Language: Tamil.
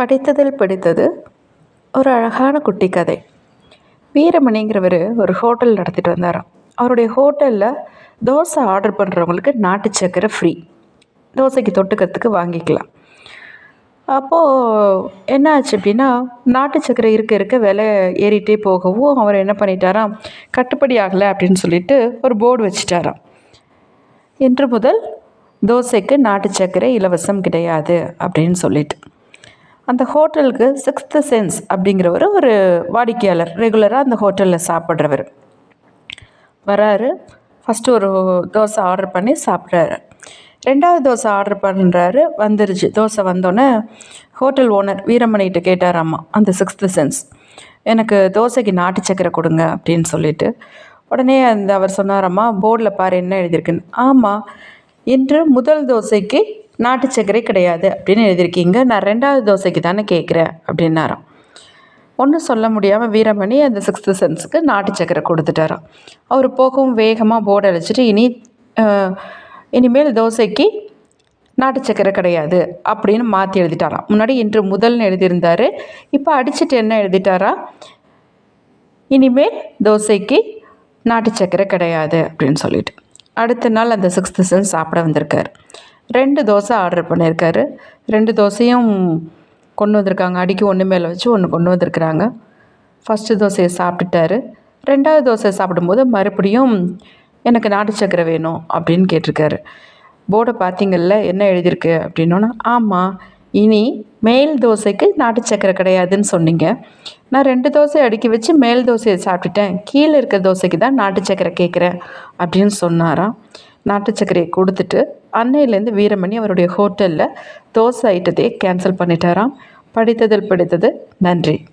படித்ததில் பிடித்தது ஒரு அழகான குட்டி கதை. வீரமணிங்கிறவர் ஒரு ஹோட்டல் நடத்திட்டு வந்தாராம். அவருடைய ஹோட்டலில் தோசை ஆர்டர் பண்ணுறவங்களுக்கு நாட்டு சக்கரை ஃப்ரீ. தோசைக்கு தொட்டுக்கிறதுக்கு வாங்கிக்கலாம். அப்போது என்ன ஆச்சு அப்படின்னா நாட்டு சக்கரை இருக்க இருக்க விலை ஏறிட்டே போகவும் அவர் என்ன பண்ணிட்டாராம் கட்டுப்படி ஆகலை அப்படின்னு சொல்லிட்டு ஒரு போர்டு வச்சுட்டாராம். இன்று முதல் தோசைக்கு நாட்டு சர்க்கரை இலவசம் கிடையாது அப்படின்னு சொல்லிட்டு. அந்த ஹோட்டலுக்கு சிக்ஸ்த்து சென்ஸ் அப்படிங்கிறவர் ஒரு வாடிக்கையாளர் ரெகுலராக அந்த ஹோட்டலில் சாப்பிட்றவர். வராரு. ஃபஸ்ட்டு ஒரு தோசை ஆர்டர் பண்ணி சாப்பிட்றாரு. ரெண்டாவது தோசை ஆர்டர் பண்ணுறாரு வந்துருச்சு. தோசை வந்தோடனே ஹோட்டல் ஓனர் வீரமணிகிட்ட கேட்டாராம்மா அந்த சிக்ஸ்த்து சென்ஸ் எனக்கு தோசைக்கு நாட்டு சக்கரை கொடுங்க அப்படின்னு சொல்லிட்டு. உடனே அந்த அவர் சொன்னாராம்மா போர்டில் பாரு என்ன எழுதியிருக்குன்னு. ஆமாம் இன்று முதல் தோசைக்கு நாட்டு சர்க்கரை கிடையாது அப்படின்னு எழுதியிருக்கீங்க. நான் ரெண்டாவது தோசைக்கு தானே கேட்குறேன் அப்படின்னாராம். ஒன்றும் சொல்ல முடியாமல் வீரமணி அந்த சிக்ஸ்த்து சென்ஸுக்கு நாட்டு சக்கரை கொடுத்துட்டாராம். அவர் போகவும் வேகமாக போர்டு அடிச்சிட்டு இனி இனிமேல் தோசைக்கு நாட்டு சக்கரை கிடையாது அப்படின்னு மாற்றி எழுதிட்டாராம். முன்னாடி இன்று முதல்னு எழுதியிருந்தார். இப்போ அடிச்சுட்டு என்ன எழுதிட்டாரா? இனிமேல் தோசைக்கு நாட்டு சக்கரை கிடையாது அப்படின்னு சொல்லிட்டு. அடுத்த நாள் அந்த சிக்ஸ்த்து சென்ஸ் சாப்பிட வந்திருக்கார். ரெண்டு தோசை ஆர்டர் பண்ணியிருக்காரு. ரெண்டு தோசையும் கொண்டு வந்திருக்காங்க. அடிக்கு ஒன்று மேலே வச்சு ஒன்று கொண்டு வந்திருக்கிறாங்க. ஃபஸ்ட்டு தோசையை சாப்பிட்டுட்டாரு. ரெண்டாவது தோசை சாப்பிடும்போது மறுபடியும் எனக்கு நாட்டு சக்கரை வேணும் அப்படின்னு கேட்டிருக்காரு. போர்டை பார்த்தீங்கல்ல என்ன எழுதியிருக்கு அப்படின்னோன்னா ஆமாம் இனி மேல் தோசைக்கு நாட்டு சக்கரை கிடையாதுன்னு சொன்னீங்க. நான் ரெண்டு தோசை அடுக்கி வச்சு மேல் தோசையை சாப்பிட்டுட்டேன். கீழே இருக்க தோசைக்கு தான் நாட்டு சக்கரை கேட்குறேன் அப்படின்னு சொன்னாராம். நாட்டு சக்கரையை கொடுத்துட்டு அன்னையிலேருந்து வீரமணி அவருடைய ஹோட்டலில் தோசை ஐட்டத்தையே கேன்சல் பண்ணிட்டாராம். படித்ததில் பிடித்தது நன்றி.